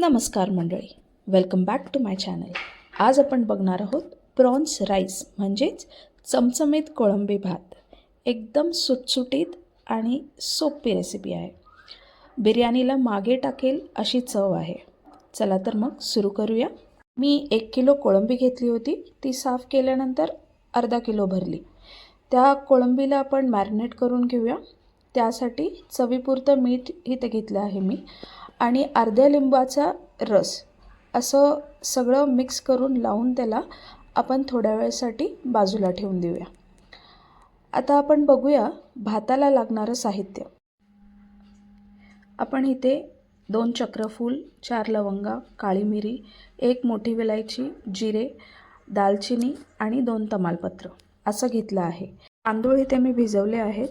नमस्कार मंडळी. Welcome back to my channel आज आपण बघणार आहोत प्रॉन्स राईस म्हणजेच चमचमीत कोळंबी भात. एकदम सुटसुटीत आणि सोपी रेसिपी आहे. बिर्याणीला मागे टाकेल अशी चव आहे. चला तर मग सुरू करूया. मी एक किलो कोळंबी घेतली होती. ती साफ केल्यानंतर अर्धा किलो भरली. त्या कोळंबीला आपण मॅरिनेट करून घेऊया. त्यासाठी चवीपुरतं मीठ इथे घेतलं आहे मी. आणि अर्ध्या लिंबाचा रस असं सगळं मिक्स करून लावून त्याला आपण थोड्या वेळेसाठी बाजूला ठेवून देऊया. आता आपण बघूया भाताला लागणारं साहित्य. आपण इथे दोन चक्रफूल चार लवंगा काळी मिरी एक मोठी विलायची जिरे दालचिनी आणि दोन तमालपत्र असं घेतलं आहे. तांदूळ इथे मी भिजवले आहेत.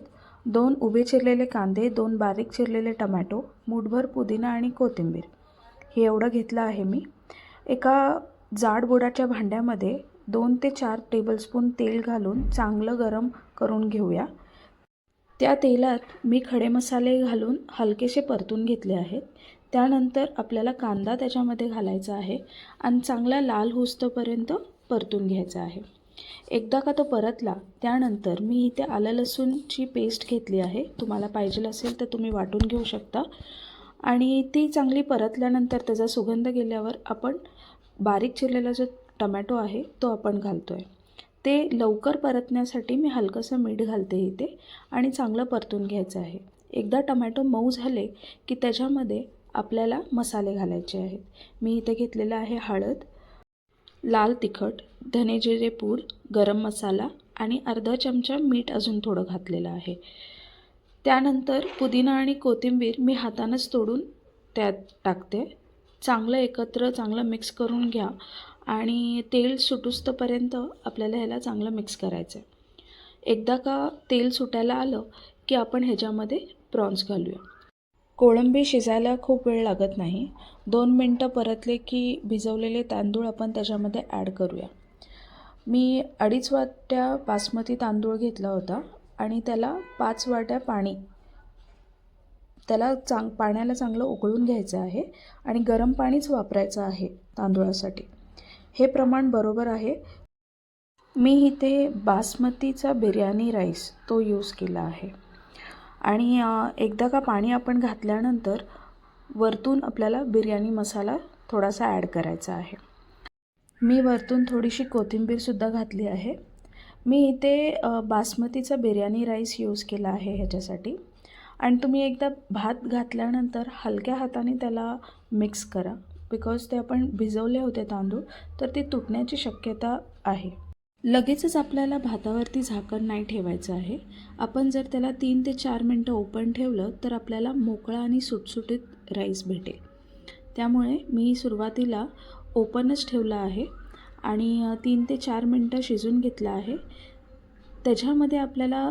दोन उभे चिरलेले कांदे दोन बारीक चिरलेले टमॅटो मूठभर पुदिना आणि कोथिंबीर. हे एवढं घेतलं आहे मी. एका जाड बोडाच्या भांड्यामध्ये दोन ते चार टेबलस्पून तेल घालून चांगलं गरम करून घेऊया. त्या तेलात मी खडे मसाले घालून हलकेसे परतून घेतले आहेत. त्यानंतर आपल्याला कांदा त्याच्यामध्ये घालायचा आहे आणि चांगला लाल होस्तोपर्यंत परतून घ्यायचा आहे. एकदा का तो परतला त्यानंतर मी इथे आलं लसूणची पेस्ट घेतली आहे. तुम्हाला पाहिजे असेल तर तुम्ही वाटून घेऊ शकता. आणि ती चांगली परतल्यानंतर त्याचा सुगंध गेल्यावर आपण बारीक चिरलेला जो टमॅटो आहे तो आपण घालतो आहे ते लवकर परतण्यासाठी मी हलकंसं मीठ घालते इथे आणि चांगलं परतून घ्यायचं आहे. एकदा टमॅटो मऊ झाले की त्याच्यामध्ये आपल्याला मसाले घालायचे आहेत. मी इथे घेतलेलं आहे हळद. लाल तिखट धनेजिरे पूड गरम मसाला आणि अर्धा चमचा मीठ अजून थोडं घातलेलं आहे. त्यानंतर पुदिना आणि कोथिंबीर मी हातानंच तोडून त्यात टाकते. चांगलं एकत्र चांगलं मिक्स करून घ्या आणि तेल सुटुस्तपर्यंत आपल्याला ह्याला चांगलं मिक्स करायचं आहे एकदा का तेल सुटायला आलं की आपण ह्याच्यामध्ये प्रॉन्स घालूया. कोळंबी शिजायला खूप वेळ लागत नाही. दोन मिनटं परतले की भिजवलेले तांदूळ आपण त्याच्यामध्ये ॲड करूया. मी अडीच वाट्या बासमती तांदूळ घेतला होता आणि त्याला पाच वाट्या पाणी त्याला चांग पाण्याला चांगलं उकळून घ्यायचं आहे आणि गरम पाणीच वापरायचं आहे तांदूळासाठी. हे प्रमाण बरोबर आहे. मी इथे बासमतीचा बिर्याणी राईस तो यूज केला आहे. आणि एकदा का पाणी आपण घातल्यानंतर वरतून आपल्याला बिर्याणी मसाला थोडासा ॲड करायचा आहे. मी वरतून थोडीशी कोथिंबीरसुद्धा घातली आहे. मी इथे बासमतीचा बिर्याणी राईस यूज केला आहे ह्याच्यासाठी. आणि तुम्ही एकदा भात घातल्यानंतर हलक्या हाताने त्याला मिक्स करा. बिकॉज ते आपण भिजवले होते तांदूळ तर ते तुटण्याची शक्यता आहे. लगेचच आपल्याला भातावरती झाकण नाही ठेवायचं आहे. आपण जर त्याला तीन ते चार मिनटं ओपन ठेवलं तर आपल्याला मोकळा आणि सुटसुटीत राईस भेटेल. त्यामुळे मी सुरुवातीला ओपनच ठेवलं आहे आणि तीन ते चार मिनटं शिजून घेतलं आहे. त्याच्यामध्ये आपल्याला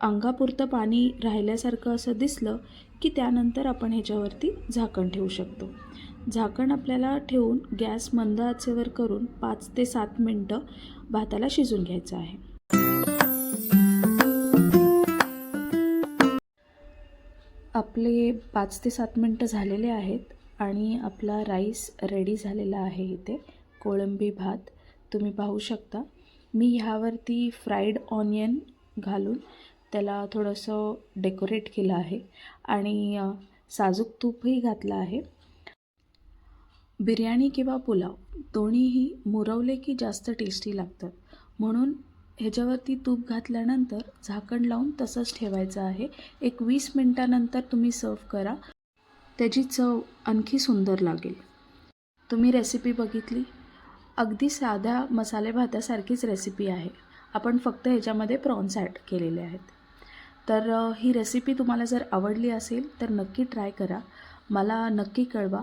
अंगापुरतं पाणी राहिल्यासारखं असं दिसलं की त्यानंतर आपण ह्याच्यावरती झाकण ठेवू शकतो. झाकण आपल्याला ठेवून गॅस मंद आचेवर करून पाच ते सात मिनटं भाताला शिजून घ्यायचं आहे. आपले पाच ते सात मिनटं झालेले आहेत आणि आपला राईस रेडी झालेला आहे इथे. कोळंबी भात तुम्ही पाहू शकता. मी ह्यावरती फ्राईड ऑनियन घालून त्याला थोडंसं डेकोरेट केलं आहे आणि साजूक तूपही घातलं आहे. बिर्याणी किंवा पुलाव दोन्हीही मुरवले की जास्त टेस्टी लागतात. म्हणून ह्याच्यावरती तूप घातल्यानंतर झाकण लावून तसंच ठेवायचं आहे. एक वीस मिनटानंतर तुम्ही सर्व करा. त्याची चव आणखी सुंदर लागेल. तुम्ही रेसिपी बघितली? अगदी साध्या मसाले भातासारखीच रेसिपी आहे. आपण फक्त ह्याच्यामध्ये प्रॉन्स ॲड केलेले आहेत. तर ही रेसिपी तुम्हाला जर आवडली असेल तर नक्की ट्राय करा. मला नक्की कळवा.